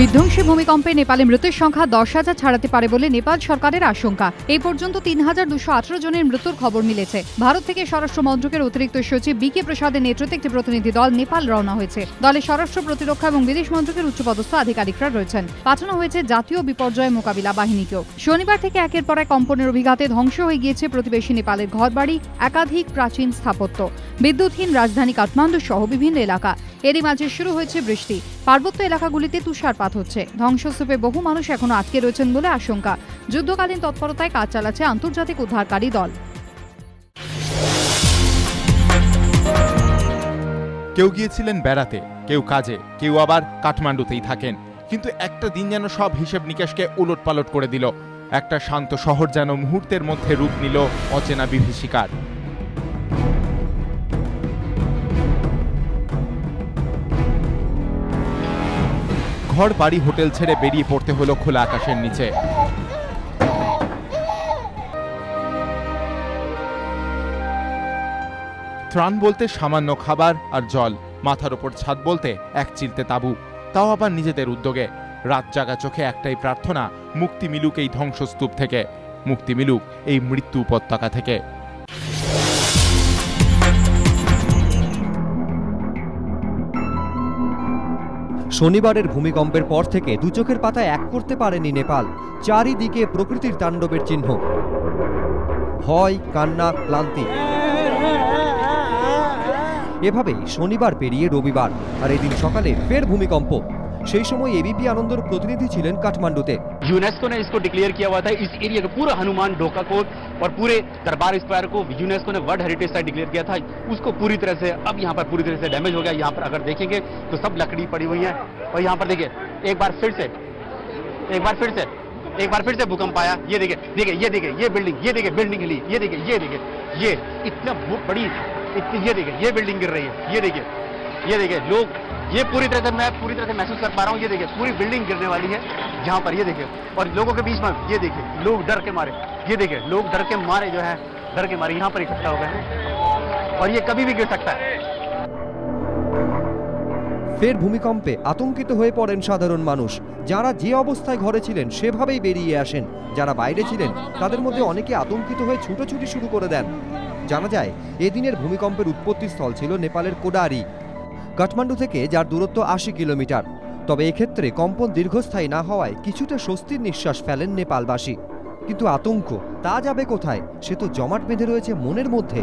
বিধ্বংসী ভূমিকম্পে নেপালে মৃতের সংখ্যা দশ হাজার ছাড়াতে পারে বলে নেপাল সরকারের আশঙ্কা। এই পর্যন্ত তিন হাজার দুশো আঠারো জনের মৃত্যুর খবর মিলেছে। ভারত থেকে স্বরাষ্ট্র মন্ত্রকের অতিরিক্ত সচিব বি কে প্রসাদের নেতৃত্বে একটি প্রতিনিধি দল নেপাল রওনা হয়েছে। দলে স্বরাষ্ট্র প্রতিরক্ষা এবং বিদেশ মন্ত্রকের উচ্চপদস্থ আধিকারিকরা রয়েছেন। পাঠানো হয়েছে জাতীয় বিপর্যয় মোকাবিলা বাহিনীকেও। শনিবার থেকে একের পর এক কম্পনের অভিঘাতে ধ্বংস হয়ে গিয়েছে প্রতিবেশী নেপালের ঘরবাড়ি, একাধিক প্রাচীন স্থাপত্য। বিদ্যুৎহীন রাজধানী কাঠমান্ডু সহ বিভিন্ন এলাকা। এরই মাঝে শুরু হয়েছে বৃষ্টি। পার্বত্য এলাকাগুলিতে তুষারপাত হচ্ছে। ধ্বংসস্তূপে বহু মানুষ এখনও আটকে রয়েছেন বলে আশঙ্কা। যুদ্ধকালীন তৎপরতায় কাজ চালাচ্ছে আন্তর্জাতিক উদ্ধারকারী দল। কেউ গিয়েছিলেন বেড়াতে, কেউ কাজে, কেউ আবার কাঠমান্ডুতেই থাকেন। কিন্তু একটা দিন যেন সব হিসেব নিকেশকে উলট পালট করে দিল। একটা শান্ত শহর যেন মুহূর্তের মধ্যে রূপ নিল অচেনা বিভীষিকার। ঘর, বাড়ি, হোটেল ছেড়ে বেরিয়ে পড়তে হলো খোলা আকাশের নিচে। ত্রাণ বলতে সামান্য খাবার আর জল, মাথার ওপর ছাদ বলতে এক চিলতে তাবু। তাও আবার নিজেদের উদ্যোগে। রাত জাগা চোখে একটাই প্রার্থনা, মুক্তি মিলুক এই ধ্বংসস্তূপ থেকে। মুক্তি মিলুক এই মৃত্যু উপত্যকা থেকে। শনিবারের ভূমিকম্পের পর থেকে দু চোখের পাতায় এক করতে পারেনি নেপাল চারিদিকে প্রকৃতির তাণ্ডবের চিহ্ন ভয় কান্না ক্লান্তি এভাবেই শনিবার পেরিয়ে রবিবার আর এদিন সকালে ফের ভূমিকম্প সেই সময় এবিপি আনন্দর প্রতিনিধি ছিলেন কাঠমান্ডুতে यूनेस्को ने इसको डिक्लेयर किया हुआ था इस एरिया का पूरा हनुमान ढोका कोट और पूरे दरबार स्क्वायर को, यूनेस्को ने वर्ल्ड हेरिटेज साइट डिक्लेयर किया था। उसको पूरी तरह से, अब यहाँ पर पूरी तरह से डैमेज हो गया। यहाँ पर अगर देखेंगे तो सब लकड़ी पड़ी हुई है। और यहाँ पर देखिए, एक बार फिर से, एक बार फिर से, एक बार फिर से भूकंप आया। ये देखिए देखिए, ये देखिए, ये बिल्डिंग, ये देखिए, बिल्डिंग हिली ये देखिए ये देखिए, ये इतना बड़ी, इतनी, ये देखिए, ये बिल्डिंग गिर रही है, ये देखिए ये देखिए, लोग ये पूरी तरह से मैं पूरी तरह से महसूस कर पा रहा हूँ ये देखिए पूरी बिल्डिंग गिरने वाली है जहाँ पर ये देखिए और लोगों के बीच में ये देखिए लोग डर के मारे ये देखिए लोग डर के मारे जो है डर के मारे यहाँ पर इकट्ठा हो गए हैं और ये कभी भी गिर सकता है ফের ভূমিকম্পে আতঙ্কিত হয়ে পড়েন সাধারণ মানুষ যারা যে অবস্থায় ঘরে ছিলেন সেভাবেই বেরিয়ে আসেন যারা বাইরে ছিলেন তাদের মধ্যে অনেকে আতঙ্কিত হয়ে ছুটোছুটি শুরু করে দেন জানা যায় এদিনের ভূমিকম্পের উৎপত্তিস্থল ছিল নেপালের কোডারি কাঠমান্ডু থেকে যার দূরত্ব আশি কিলোমিটার। তবে এক্ষেত্রে কম্পন দীর্ঘস্থায়ী না হওয়ায় কিছুটা স্বস্তির নিঃশ্বাস ফেলেন নেপালবাসী। কিন্তু আতঙ্ক, তা যাবে কোথায়? সে তো জমাট বেঁধে রয়েছে মনের মধ্যে।